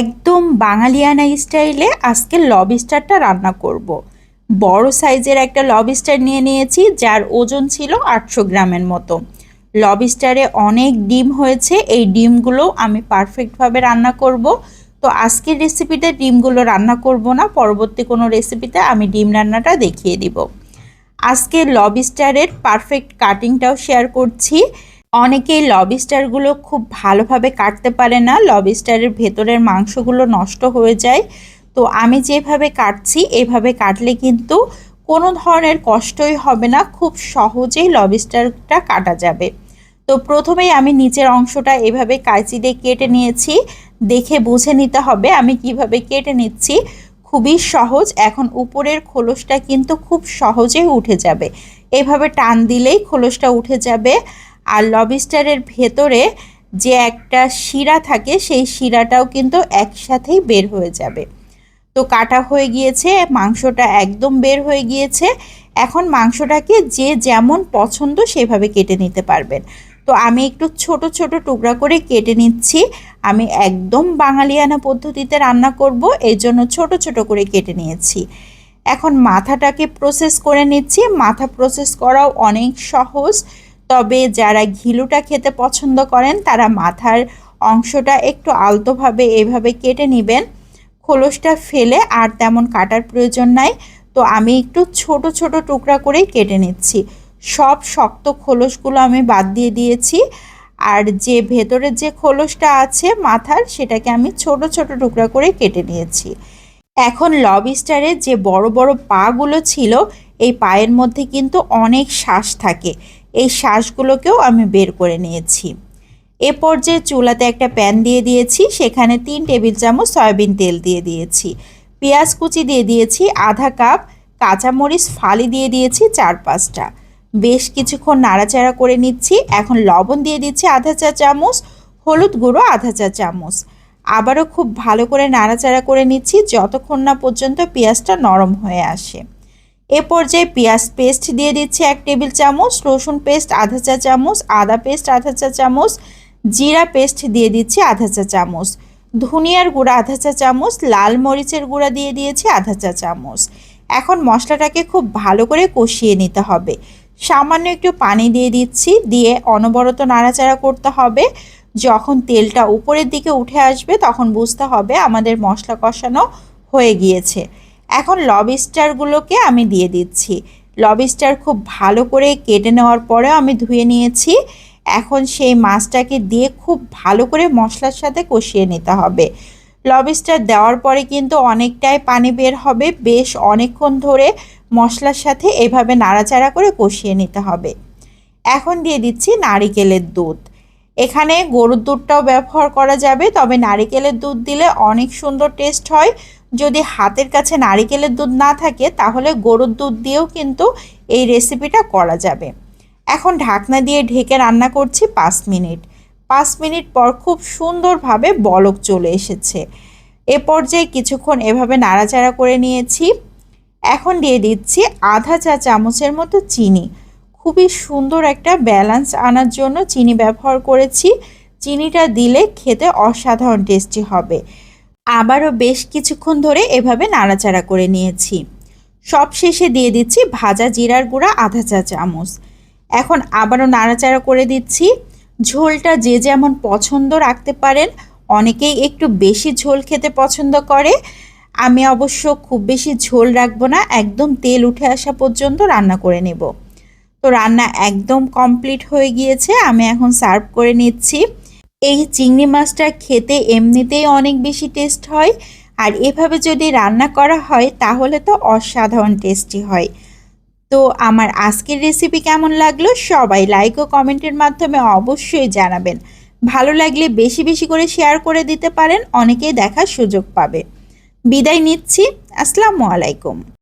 একদম বাঙালিয়ানা স্টাইলে আজকে লবস্টারটা রান্না করব। বড় সাইজের একটা লবস্টার নিয়ে নিয়েছি, যার ওজন ছিল আটশো গ্রামের মতো। লবস্টারে অনেক ডিম হয়েছে, এই ডিমগুলো আমি পারফেক্টভাবে রান্না করব। তো আজকের রেসিপিতে ডিমগুলো রান্না করব না, পরবর্তী কোনো রেসিপিতে আমি ডিম রান্নাটা দেখিয়ে দিব। আজকে লবস্টারের পারফেক্ট কাটিংটাও শেয়ার করছি। অনেকেই লবস্টারগুলো খুব ভালোভাবে কাটতে পারে না। লবস্টারের ভেতরের মাংসগুলো নষ্ট হয়ে যায়। তো আমি যেভাবে কাটছি, এভাবে কাটলে কিন্তু কোনো ধরনের কষ্টই হবে না, খুব সহজেই লবস্টারটা কাটা যাবে। তো প্রথমেই আমি নিচের অংশটা এভাবে কাঁচি দিয়ে কেটে নিয়েছি। দেখে বুঝে নিতে হবে আমি কীভাবে কেটে নিচ্ছি। খুবই সহজ, এখন উপরের খোলসটা কিন্তু খুব সহজেই উঠে যাবে। এভাবে টান দিলেই খোলসটা উঠে যাবে। আর লবিস্টারের ভেতরে যে একটা শিরা থাকে, সেই শিরাটাও কিন্তু একসাথেই বের হয়ে যাবে। তো কাটা হয়ে গিয়েছে, মাংসটা একদম বের হয়ে গিয়েছে। এখন মাংসটাকে যে যেমন পছন্দ সেভাবে কেটে নিতে পারবেন। তো আমি একটু ছোট ছোট টুকরা করে কেটে নিচ্ছি। আমি একদম বাঙালিয়ানা পদ্ধতিতে রান্না করব এই জন্য ছোট ছোট করে কেটে নিয়েছি। এখন মাথাটাকে প্রসেস করে নিচ্ছি। মাথা প্রসেস করাও অনেক সহজ। তবে যারা ঘিলুটা খেতে পছন্দ করেন, তারা মাথার অংশটা একটু আলতোভাবে এভাবে কেটে নেবেন। খোলসটা ফেলে আর তেমন কাটার প্রয়োজন নাই। তো আমি একটু ছোট ছোট টুকরা করেই কেটে নিচ্ছি। সব শক্ত খোলসগুলো আমি বাদ দিয়ে দিয়েছি। আর যে ভেতরের যে খোলসটা আছে মাথার, সেটাকে আমি ছোট ছোট টুকরা করে কেটে নিয়েছি। এখন লবিস্টারের যে বড় বড় পাগুলো ছিল, এই পায়ের মধ্যে কিন্তু অনেক শ্বাস থাকে। এই শ্বাসগুলোকেও আমি বের করে নিয়েছি। এ পর্যায়ে চুলাতে একটা প্যান দিয়ে দিয়েছি, সেখানে তিন টেবিল চামচ সয়াবিন তেল দিয়ে দিয়েছি। পেঁয়াজ কুচি দিয়ে দিয়েছি, আধা কাপ কাঁচামরিচ ফালি দিয়ে দিয়েছি, চার পাঁচটা। বেশ কিছুক্ষণ নাড়াচাড়া করে নিচ্ছি। এখন লবণ দিয়ে দিচ্ছি আধা চা চামচ, হলুদ গুঁড়ো আধা চা চামচ। আবারও খুব ভালো করে নাড়াচাড়া করে নিচ্ছি যতক্ষণ না পর্যন্ত পেঁয়াজটা নরম হয়ে আসে। এ পর্যায়ে পেঁয়াজ পেস্ট দিয়ে দিচ্ছি এক টেবিল চামচ, রসুন পেস্ট আধা চা চামচ, আদা পেস্ট আধা চা চামচ, জিরা পেস্ট দিয়ে দিচ্ছি আধা চা চামচ, ধনিয়ার গুঁড়া আধা চা চামচ, লাল মরিচের গুঁড়া দিয়ে দিয়েছি আধা চা চামচ। এখন মশলাটাকে খুব ভালো করে কষিয়ে নিতে হবে। সামান্য একটু পানি দিয়ে দিচ্ছি, দিয়ে অনবরত নাড়াচাড়া করতে হবে। যখন তেলটা উপরের দিকে উঠে আসবে, তখন বুঝতে হবে আমাদের মশলা কষানো হয়ে গিয়েছে। এখন লবিস্টারগুলোকে আমি দিয়ে দিচ্ছি। লবিস্টার খুব ভালো করে কেটে নেওয়ার পরেও আমি ধুয়ে নিয়েছি। এখন সেই মাছটাকে দিয়ে খুব ভালো করে মশলার সাথে কষিয়ে নিতে হবে। লবিস্টার দেওয়ার পরে কিন্তু অনেকটাই পানি বের হবে। বেশ অনেকক্ষণ ধরে মশলার সাথে এভাবে নাড়াচাড়া করে কষিয়ে নিতে হবে। এখন দিয়ে দিচ্ছি নারিকেলের দুধ। এখানে গরুর দুধটাও ব্যবহার করা যাবে, তবে নারিকেলের দুধ দিলে অনেক সুন্দর টেস্ট হয়। যদি হাতের কাছে নারিকেলের দুধ না থাকে, তাহলে গরুর দুধ দিয়েও কিন্তু এই রেসিপিটা করা যাবে। এখন ঢাকনা দিয়ে ঢেকে রান্না করছি পাঁচ মিনিট। পাঁচ মিনিট পর খুব সুন্দরভাবে বলক চলে এসেছে। এ পর্যায়ে কিছুক্ষণ এভাবে নাড়াচাড়া করে নিয়েছি। এখন দিয়ে দিচ্ছি আধা চা চামচের মতো চিনি। খুবই সুন্দর একটা ব্যালেন্স আনার জন্য চিনি ব্যবহার করেছি। চিনিটা দিলে খেতে অসাধারণ টেস্টি হবে। আবারও বেশ কিছুক্ষণ ধরে এভাবে নাড়াচাড়া করে নিয়েছি। সব শেষে দিয়ে দিচ্ছি ভাজা জিরার গুঁড়া আধা চা চামচ। এখন আবারও নাড়াচাড়া করে দিচ্ছি। ঝোলটা যে যেমন পছন্দ রাখতে পারেন, অনেকেই একটু বেশি ঝোল খেতে পছন্দ করে। আমি অবশ্য খুব বেশি ঝোল রাখব না, একদম তেল উঠে আসা পর্যন্ত রান্না করে নেব। তো রান্না একদম কমপ্লিট হয়ে গিয়েছে, আমি এখন সার্ভ করে নিচ্ছি। এই চিংড়ি মাছটা খেতে এমনিতেই অনেক বেশি টেস্ট হয়, আর এভাবে যদি রান্না করা হয় তাহলে তো অসাধারণ টেস্টি হয়। তো আমার আজকের রেসিপি কেমন লাগল সবাই লাইক ও কমেন্টের মাধ্যমে অবশ্যই জানাবেন। ভালো লাগলে বেশি বেশি করে শেয়ার করে দিতে পারেন, অনেকেই দেখার সুযোগ পাবে। বিদায় নিচ্ছি, আসসালামু আলাইকুম।